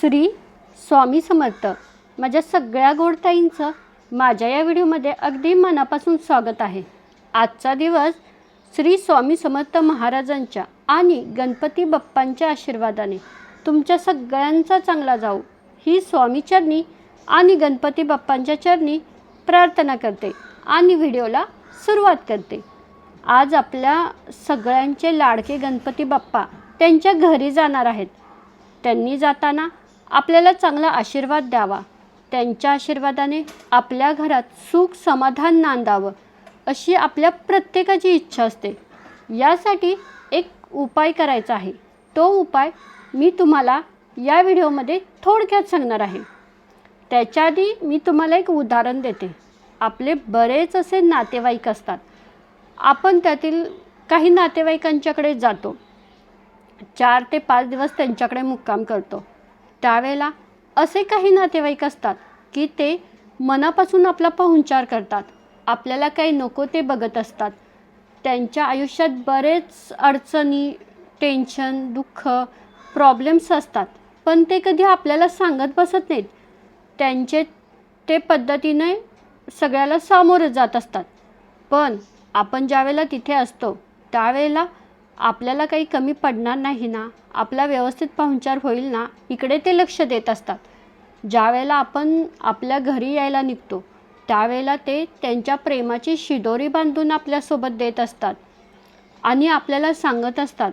श्री स्वामी समर्थ. माझ्या सगळ्या गोडताईंचं माझ्या या व्हिडिओमध्ये अगदी मनापासून स्वागत आहे. आजचा दिवस श्री स्वामी समर्थ महाराजांच्या आणि गणपती बाप्पांच्या आशीर्वादाने तुमच्या सगळ्यांचा चांगला जाऊ ही स्वामी चरणी आणि गणपती बाप्पांच्या चरणी प्रार्थना करते आणि व्हिडिओला सुरुवात करते. आज आपल्या सगळ्यांचे लाडके गणपती बाप्पा त्यांच्या घरी जाणार आहेत. त्यांनी जाताना आपल्याला चांगला आशीर्वाद द्यावा. त्यांच्या आशीर्वादाने आपल्या घरात सुख समाधान नांदावं अशी आपल्या प्रत्येकाची इच्छा असते. यासाठी एक उपाय करायचा आहे. तो उपाय मी तुम्हाला या व्हिडिओमध्ये थोडक्यात सांगणार आहे. त्याच्या आधी मी तुम्हाला एक उदाहरण देते. आपले बरेच असे नातेवाईक असतात. आपण त्यातील काही नातेवाईकांच्याकडे जातो. चार ते पाच दिवस त्यांच्याकडे मुक्काम करतो. त्यावेळेला असे काही नातेवाईक असतात की ते मनापासून आपला पाहुणचार करतात. आपल्याला काही नको ते बघत असतात. त्यांच्या आयुष्यात बरेच अडचणी टेन्शन दुःख प्रॉब्लेम्स असतात. पण ते कधी आपल्याला सांगत बसत नाहीत. त्यांचे ते पद्धतीने सगळ्याला सामोरं जात असतात. पण आपण ज्यावेळेला तिथे असतो त्यावेळेला आपल्याला काही कमी पडणार नाही ना? आपला व्यवस्थित पाहुणचार होईल ना? इकडे ते लक्ष देत असतात. ज्यावेळेला आपण आपल्या घरी यायला निघतो त्यावेळेला ते त्यांच्या प्रेमाची शिदोरी बांधून आपल्यासोबत देत असतात. आणि आपल्याला सांगत असतात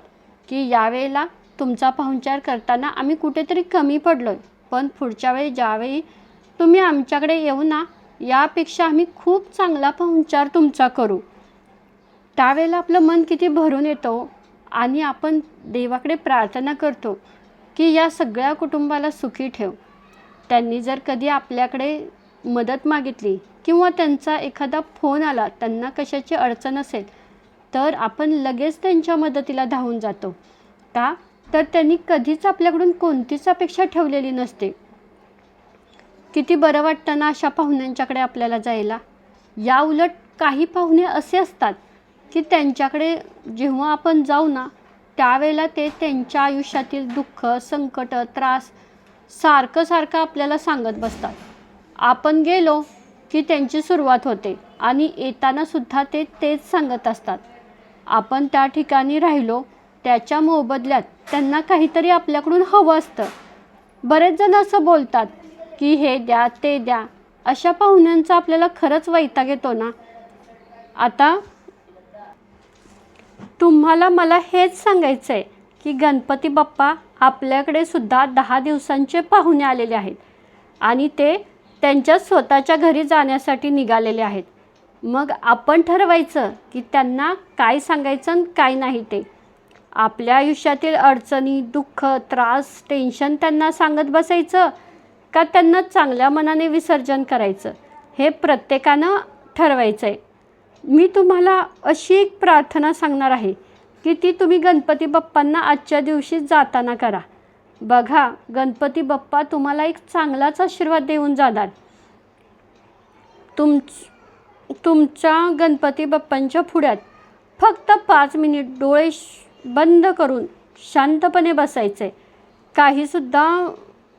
की यावेळेला तुमचा पाहुणचार करताना आम्ही कुठेतरी कमी पडलो आहे पण पुढच्या वेळी ज्यावेळी तुम्ही आमच्याकडे येऊ ना यापेक्षा आम्ही खूप चांगला पाहुणचार तुमचा करू. त्यावेळेला आपलं मन किती भरून येतो हो. आणि आपण देवाकडे प्रार्थना करतो की या सगळ्या कुटुंबाला सुखी ठेव. त्यांनी जर कधी आपल्याकडे मदत मागितली किंवा त्यांचा एखादा फोन आला त्यांना कशाची अडचण असेल तर आपण लगेच त्यांच्या मदतीला धावून जातो. का? तर त्यांनी कधीच आपल्याकडून कोणतीच अपेक्षा ठेवलेली नसते. किती बरं वाटतं ना अशा पाहुण्यांच्याकडे आपल्याला जायला? या उलट काही पाहुणे असे असतात की त्यांच्याकडे जेव्हा आपण जाऊ ना त्यावेळेला ते त्यांच्या आयुष्यातील दुःख संकट त्रास सारखं सारखं आपल्याला सांगत बसतात. आपण गेलो की त्यांची सुरुवात होते आणि येताना सुद्धा ते तेच सांगत असतात. आपण त्या ठिकाणी राहिलो त्याच्या मोबदल्यात त्यांना काहीतरी आपल्याकडून हवं असतं. बरेच जण असं बोलतात की हे द्या ते द्या अशा पाहुण्यांचा आपल्याला खरंच वैताग येतो ना. आता तुम्हाला मला हेच सांगायचं आहे की गणपती बाप्पा आपल्याकडे सुद्धा दहा दिवसांचे पाहुणे आलेले आहेत. आणि ते त्यांच्या स्वतःच्या घरी जाण्यासाठी निघालेले आहेत. मग आपण ठरवायचं की त्यांना काय सांगायचं आणि काय नाही ते. आपल्या आयुष्यातील अडचणी दुःख त्रास टेन्शन त्यांना सांगत बसायचं का त्यांना चांगल्या मनाने विसर्जन करायचं? हे प्रत्येकानं ठरवायचं आहे मी तुम्हाला अशी एक प्रार्थना सांगणार आहे की ती तुम्ही गणपती बाप्पांना आजच्या दिवशी जाताना करा. बघा गणपती बाप्पा तुम्हाला एक चांगलाच आशीर्वाद देऊन जाणार तुम तुमच्या गणपती बाप्पांच्या पुढ्यात फक्त पाच मिनिट डोळे बंद करून शांतपणे बसायचे आहे काहीसुद्धा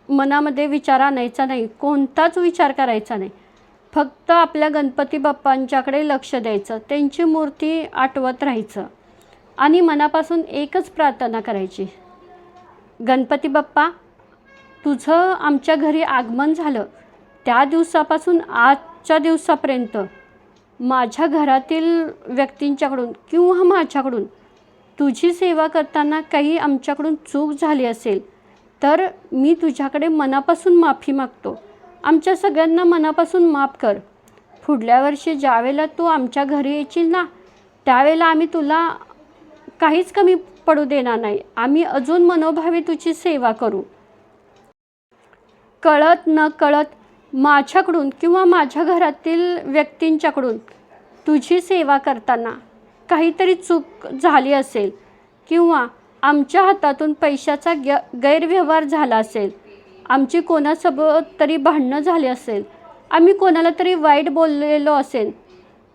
मनामध्ये विचार आणायचा नाही कोणताच विचार करायचा नाही. फक्त आपल्या गणपती बाप्पांच्याकडे लक्ष द्यायचं त्यांची मूर्ती आठवत राहायचं आणि मनापासून एकच प्रार्थना करायची. गणपती बाप्पा तुझं आमच्या घरी आगमन झालं. त्या दिवसापासून आजच्या दिवसापर्यंत माझ्या घरातील व्यक्तींच्याकडून किंवा माझ्याकडून तुझी सेवा करताना काही आमच्याकडून चूक झाली असेल तर मी तुझ्याकडे मनापासून माफी मागतो. आमच्या सगळ्यांना मनापासून माफ कर. पुढल्या वर्षी ज्यावेळेला तू आमच्या घरी येशील ना त्यावेळेला आम्ही तुला काहीच कमी पडू देणार नाही. आम्ही अजून मनोभावे तुझी सेवा करू. कळत न कळत माझ्याकडून किंवा माझ्या घरातील व्यक्तींच्याकडून तुझी सेवा करताना काहीतरी चूक झाली असेल किंवा आमच्या हातातून पैशाचा ग गैरव्यवहार झाला असेल आमची कोणासोबत तरी भांडणं झाली असेल आम्ही कोणाला तरी वाईट बोललेलो असेल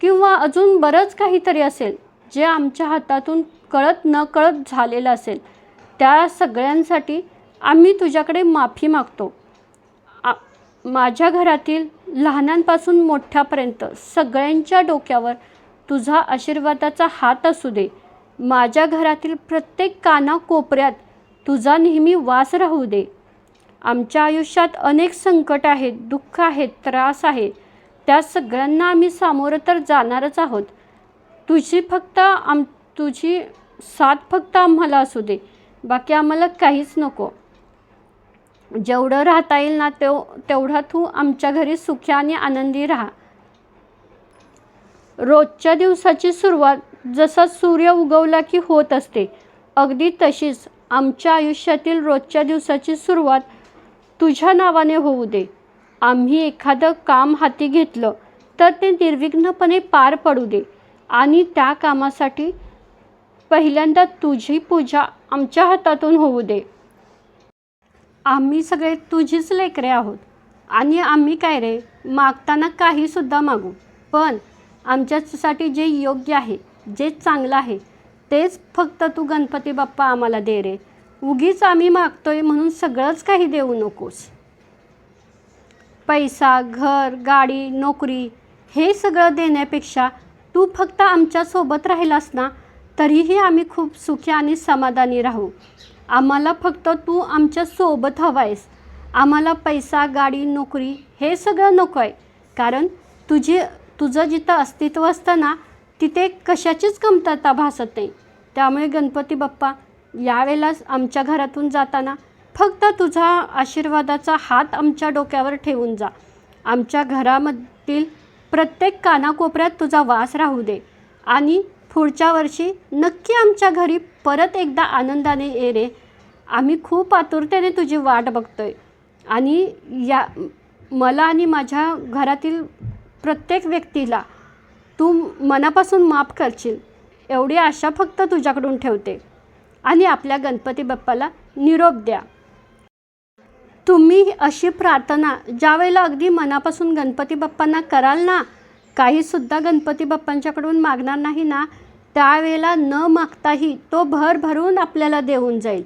किंवा अजून बरंच काहीतरी असेल जे आमच्या हातातून कळत न कळत झालेलं असेल त्या सगळ्यांसाठी आम्ही तुझ्याकडे माफी मागतो. आ माझ्या घरातील लहानांपासून मोठ्यापर्यंत सगळ्यांच्या डोक्यावर तुझा आशीर्वादाचा हात असू दे. माझ्या घरातील प्रत्येक कानाकोपऱ्यात तुझा नेहमी वास राहू दे. आमच्या आयुष्यात अनेक संकट आहेत दुःख आहेत त्रास आहे त्या सगळ्यांना आम्ही सामोरं तर जाणारच आहोत. तुझी फक्त आम तुझी साथ फक्त आम्हाला असू दे. बाकी आम्हाला काहीच नको. जेवढं राहता येईल ना तेव तेवढा तू आमच्या घरी सुखी आणि आनंदी राहा. रोजच्या दिवसाची सुरुवात जसा सूर्य उगवला की होत असते अगदी तशीच आमच्या आयुष्यातील रोजच्या दिवसाची सुरुवात तुझ्या नावाने होऊ दे. आम्ही एखादं काम हाती घेतलं तर ते निर्विघ्नपणे पार पडू दे. आणि त्या कामासाठी पहिल्यांदा तुझी पूजा आमच्या हातातून होऊ दे. आम्ही सगळे तुझीच लेकरे आहोत. आणि आम्ही काय रे? मागताना काहीसुद्धा मागू. पण आमच्यासाठी जे योग्य आहे जे चांगलं आहे तेच फक्त तू गणपती बाप्पा आम्हाला दे रे. उगीच आम्ही मागतोय म्हणून सगळंच काही देऊ नकोस. पैसा घर गाडी नोकरी हे सगळं देण्यापेक्षा तू फक्त आमच्यासोबत राहिलास ना तरीही आम्ही खूप सुखी आणि समाधानी राहू. आम्हाला फक्त तू आमच्यासोबत हवा आहेस आम्हाला पैसा गाडी नोकरी हे सगळं नको आहे. कारण तुझी तुझं जिथं अस्तित्व असतं ना तिथे कशाचीच कमतरता भासत नाही. त्यामुळे गणपती बाप्पा यावेळेला आमच्या घरातून जाताना फक्त तुझा आशीर्वादाचा हात आमच्या डोक्यावर ठेवून जा. आमच्या घरामधील प्रत्येक कानाकोपऱ्यात तुझा वास राहू दे. आणि पुढच्या वर्षी नक्की आमच्या घरी परत एकदा आनंदाने ये रे. आम्ही खूप आतुरतेने तुझी वाट बघतोय. आणि या मला आणि माझ्या घरातील प्रत्येक व्यक्तीला तू मनापासून माफ करशील. एवढी आशा फक्त तुझ्याकडून ठेवते. आणि आपल्या गणपती बाप्पाला निरोप द्या. तुम्ही अशी प्रार्थना ज्यावेळेला अगदी मनापासून गणपती बाप्पांना कराल ना काहीसुद्धा गणपती बाप्पांच्याकडून मागणार नाही ना त्यावेळेला न मागताही तो भर भरून आपल्याला देऊन जाईल.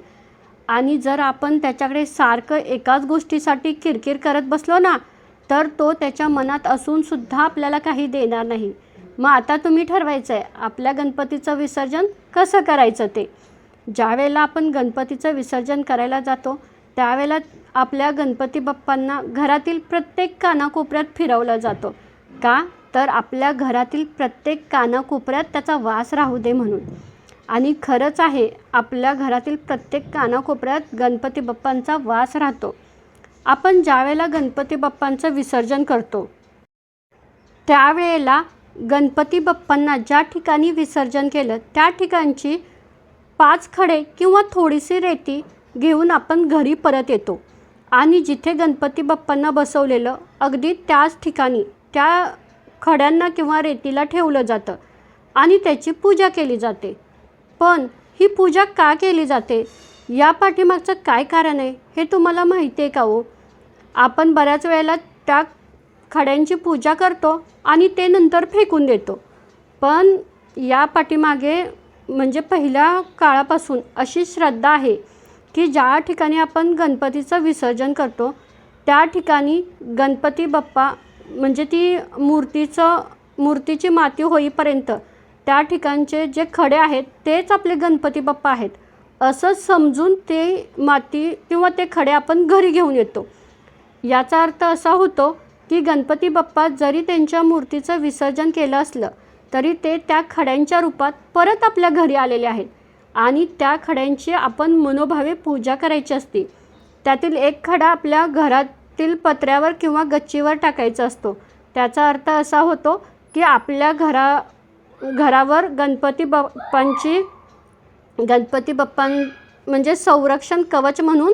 आणि जर आपण त्याच्याकडे सारखं एकाच गोष्टीसाठी किरकिर करत बसलो ना तर तो त्याच्या मनात असूनसुद्धा आपल्याला काही देणार नाही. मग आता तुम्ही ठरवायचं आहे आपल्या गणपतीचं विसर्जन कसं करायचं ते? ज्यावेळेला आपण गणपतीचं विसर्जन करायला जातो त्यावेळेला आपल्या गणपती बाप्पांना घरातील प्रत्येक कानाकोपऱ्यात फिरवला जातो. का? तर आपल्या घरातील प्रत्येक कानाकोपऱ्यात त्याचा वास राहू दे म्हणून. आणि खरंच आहे आपल्या घरातील प्रत्येक कानाकोपऱ्यात गणपती बाप्पांचा वास राहतो. आपण ज्यावेळेला गणपती बाप्पांचं विसर्जन करतो त्यावेळेला गणपती बाप्पांना ज्या ठिकाणी विसर्जन केलं त्या ठिकाणची पाच खडे किंवा थोडीशी रेती घेऊन आपण घरी परत येतो. आणि जिथे गणपती बाप्पांना बसवलेलं अगदी त्याच ठिकाणी त्या खड्यांना किंवा रेतीला ठेवलं जातं आणि त्याची पूजा केली जाते. पण ही पूजा का केली जाते? या पाठीमागचं काय कारण आहे हे तुम्हाला माहिती आहे का हो? आपण बऱ्याच वेळेला त्या खड्यांची पूजा करतो आणि ते नंतर फेकून देतो. पण या पाठीमागे म्हणजे पहिल्या काळापासून अशी श्रद्धा आहे की ज्या ठिकाणी आपण गणपतीचं विसर्जन करतो त्या ठिकाणी गणपती बाप्पा म्हणजे ती मूर्तीचं मूर्तीची माती होईपर्यंत त्या ठिकाणचे जे खडे आहेत तेच आपले गणपती बाप्पा आहेत. असं समजून ते माती किंवा ते खडे आपण घरी घेऊन येतो. याचा अर्थ असा होतो की गणपती बाप्पा जरी त्यांच्या मूर्तीचं विसर्जन केलं असलं तरी ते त्या खड्यांच्या रूपात परत आपल्या घरी आलेले आहेत. आणि त्या खड्यांची आपण मनोभावे पूजा करायची असते. त्यातील एक खडा आपल्या घरातील पत्र्यावर किंवा गच्चीवर टाकायचा असतो. त्याचा अर्थ असा होतो की आपल्या घरा घरावर गणपती बाप्पांची गणपती बाप्पां म्हणजे संरक्षण कवच म्हणून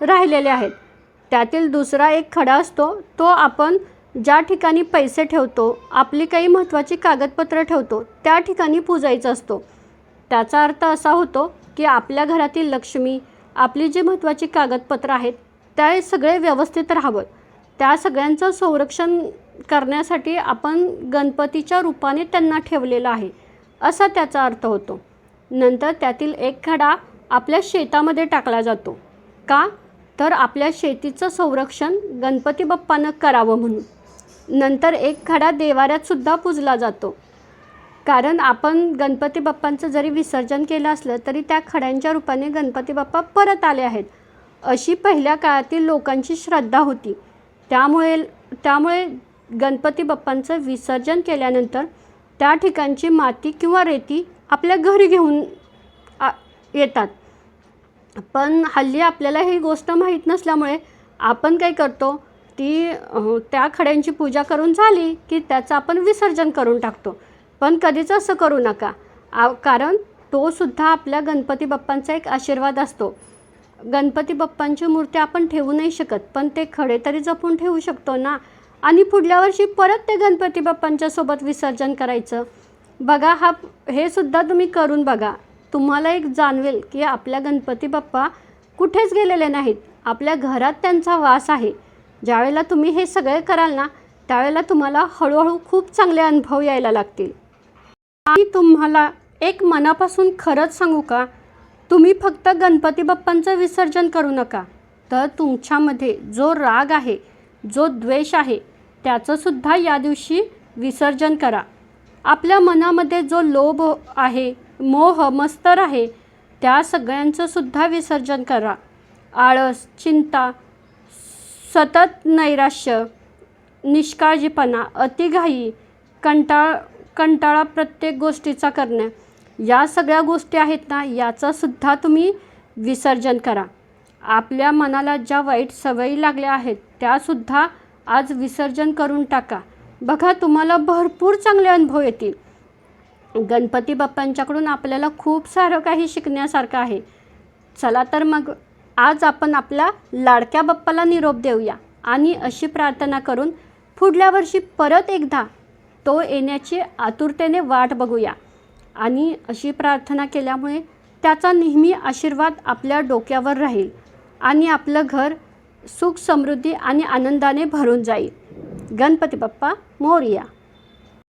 राहिलेले आहेत. त्यातील दुसरा एक खडा असतो तो आपण ज्या ठिकाणी पैसे ठेवतो आपली काही महत्त्वाची कागदपत्रं ठेवतो त्या ठिकाणी पूजायचा असतो. त्याचा अर्थ असा होतो की आपल्या घरातील लक्ष्मी आपली जी महत्त्वाची कागदपत्रं आहेत त्या सगळे व्यवस्थित राहावं. त्या सगळ्यांचं संरक्षण करण्यासाठी आपण गणपतीच्या रूपाने त्यांना ठेवलेलं आहे असा त्याचा अर्थ होतो. नंतर त्यातील एक खडा आपल्या शेतामध्ये टाकला जातो. का? तर आपल्या शेतीचं संरक्षण गणपती बाप्पानं करावं म्हणून. नंतर एक खडा देवाऱ्यातसुद्धा पूजला जातो. कारण आपण गणपती बाप्पांचं जरी विसर्जन केलं असलं तरी त्या खड्यांच्या रूपाने गणपती बाप्पा परत आले आहेत. अशी पहिल्या काळातील लोकांची श्रद्धा होती. त्यामुळे त्यामुळे गणपती बाप्पांचं विसर्जन केल्यानंतर त्या ठिकाणची माती किंवा रेती आपल्या घरी घेऊन येतात. पण हल्ली आपल्याला ही गोष्ट माहीत नसल्यामुळे आपण काय करतो? ती त्या खड्यांची पूजा करून झाली की त्याचं आपण विसर्जन करून टाकतो. पण कधीच असं करू नका. आ कारण तोसुद्धा आपल्या गणपती बाप्पांचा एक आशीर्वाद असतो. गणपती बाप्पांची मूर्ती आपण ठेवू नाही शकत पण ते खडे तरी जपून ठेवू शकतो ना? आणि पुढल्या वर्षी परत ते गणपती बाप्पांच्या सोबत विसर्जन करायचं? बघा हा हे सुद्धा तुम्ही करून बघा. तुम्हाला एक जाणवेल की आपल्या गणपती बाप्पा कुठेच गेलेले नाहीत. आपल्या घरात त्यांचा वास आहे. ज्यावेळेला तुम्ही हे सगळे कराल ना त्यावेळेला तुम्हाला हळूहळू खूप चांगले अनुभव यायला लागतील. आणि तुम्हाला एक मनापासून खरंच सांगू का तुम्ही फक्त गणपती बाप्पांचं विसर्जन करू नका. तर तुमच्यामध्ये जो राग आहे जो द्वेष आहे त्याचंसुद्धा या दिवशी विसर्जन करा. आपल्या मनामध्ये जो लोभ आहे मोह मस्तर आहे त्या सगळ्यांचंसुद्धा विसर्जन करा. आळस चिंता सतत नैराश्य निष्काळजीपणा अतिघाई कंटाळ कंटाळा प्रत्येक गोष्टीचा करणे. या सगळ्या गोष्टी आहेत ना याचंसुद्धा तुम्ही विसर्जन करा. आपल्या मनाला ज्या वाईट सवयी लागल्या आहेत त्यासुद्धा आज विसर्जन करून टाका. बघा तुम्हाला भरपूर चांगले अनुभव येतील. गणपती बाप्पांच्याकडून आपल्याला खूप सारं काही शिकण्यासारखं आहे. चला तर मग आज आपण आपल्या लाडक्या बाप्पाला निरोप देऊया आणि अशी प्रार्थना करून पुढल्या वर्षी परत एकदा तो येण्याची आतुरतेने वाट बघूया. आणि अशी प्रार्थना केल्यामुळे त्याचा नेहमी आशीर्वाद आपल्या डोक्यावर राहील आणि आपलं घर सुख समृद्धी आणि आनंदाने भरून जाईल. गणपती बाप्पा मोरया.